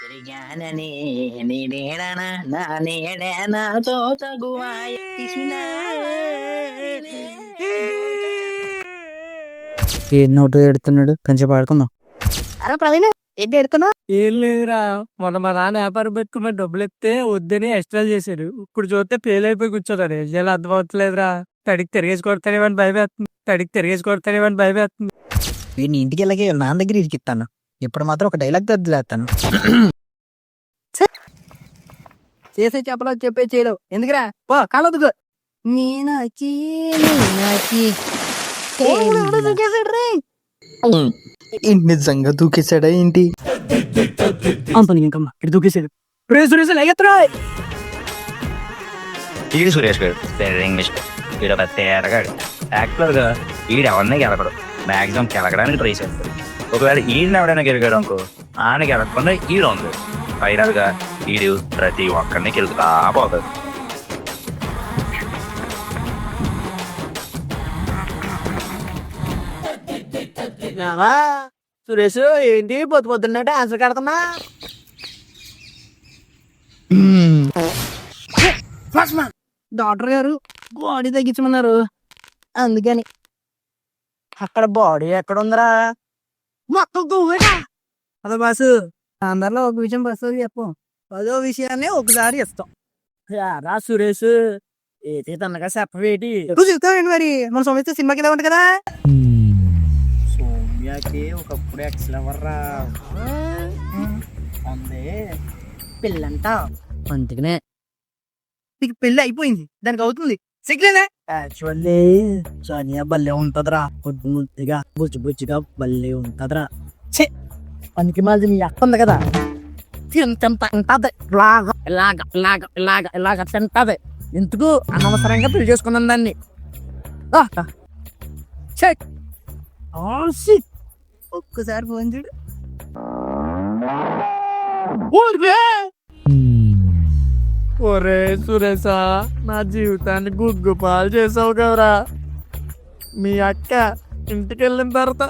తిరిగానని నా ఏ నోటు ఎడుతున్నాడు? కొంచెం పాడుకుందాం. అరే ప్రవీణ్ ఏంటి ఎడుతున్నావు ఏం లేదురా మొన్న మా నాన్న వ్యాపారం పెట్టుకున్న డబ్బులు ఎత్తే వద్దని ఎక్స్ట్రా చేశాడు. ఇప్పుడు చూస్తే ఫెయిల్ అయిపోయి కూర్చోతాడు. ఏం చేయాలో అర్థం అవుతలేదురా తడికి తిరిగేసి కొడతానేమని భయపడుతుంది తడికి తిరిగేసి కొడతానేమని భయపడుతుంది వీడిని ఇంటికి వెళ్ళకి వాళ్ళ నాన్న దగ్గర ఇరికిస్తాను ఇప్పుడు మాత్రం ఒక డైలాగ్ దద్దులేస్తాను చేసే చెప్పలో చెప్పే చేయలేవు. ఎందుకురా? పో కాలొద్దుకో మీనాకి మీనాకి నిజంగా దూకేశాడా ఏంటి? అంత ఇంకమ్మా ఇటు దూకేసేది రే సురేష్ లేగెత్తరా? ఈడు సురేష్ గారు వేరే ఇంగ్లీష్ వీడు ఒక తేరగాడు యాక్చువల్గా ఈడు ఎవరిని గెలకడు మాక్సిమం గెలకడానికి ట్రై చేస్తాడు. ఒకవేళ ఈడిని ఎవడైనా గెలిగాడు అనుకో ఆయన గెలకుండా ఈడు ఉంది. ఫైనల్గా ఈడు ప్రతి ఒక్కరిని గెలుపుతా పోతాడు. సురేష్ ఏంటి పొద్దు పొద్దున్నట్టు ఆన్సర్ కడుతున్నా? డాక్టర్ గారు బాడీ తగ్గించమన్నారు. అందుకని. అక్కడ బాడీ ఎక్కడ ఉందిరా మొత్తం అదే బాసు అందరిలో ఒక విషయం బస్సు చెప్పు. పదో విషయాన్ని ఒకసారి ఇస్తాం రా సురేష్. ఏది తనగా చెప్పవేటి? నువ్వు చెప్తావేంటి మరి? మన సొమ్మిస్తే సినిమాకి వెళ్ళి కదా సౌమ్యకి ఒకప్పుడు ఎక్స్ లవర్ రా. ఉంది. పెళ్ళంట అందుకనే నీకు పెళ్ళి అయిపోయింది దానికి అవుతుంది. సిగ్లేదా యాక్చువల్లీ సానియా భలే ఉంటదిరా. పొద్దు ముద్దుగా బుజ్జి బుజ్జిగా భలే ఉంటదిరా. పనికి మాది మీ అక్క ఉంది కదా. తింత ఉంటది ఇలాగ ఇలాగ ఇలాగ ఇలాగ ఇలాగ తింటది. ఎందుకు? అనవసరంగా పెళ్ళి చేసుకున్నాను దాన్ని. ఒక్కసారి ఫోన్ చూడు. ఊరికే. ఒరే సురేశా నా జీవితాన్ని గుగ్గు పాలు చేసావు కదరా మీ అక్క ఇంటికి వెళ్ళిన తర్వాత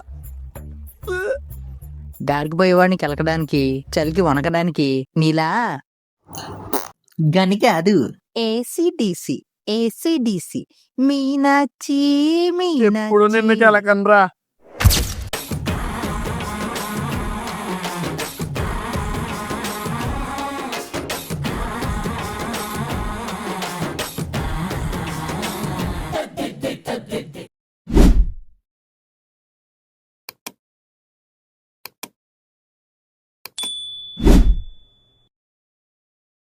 గారికి పోయేవాడిని కెలకడానికి చలికి వనకడానికి నీలా? గని కాదు. ఏసీడీసీ ఏసీడీసీ మీనాచి ఎప్పుడు నిన్ను కెలకనరా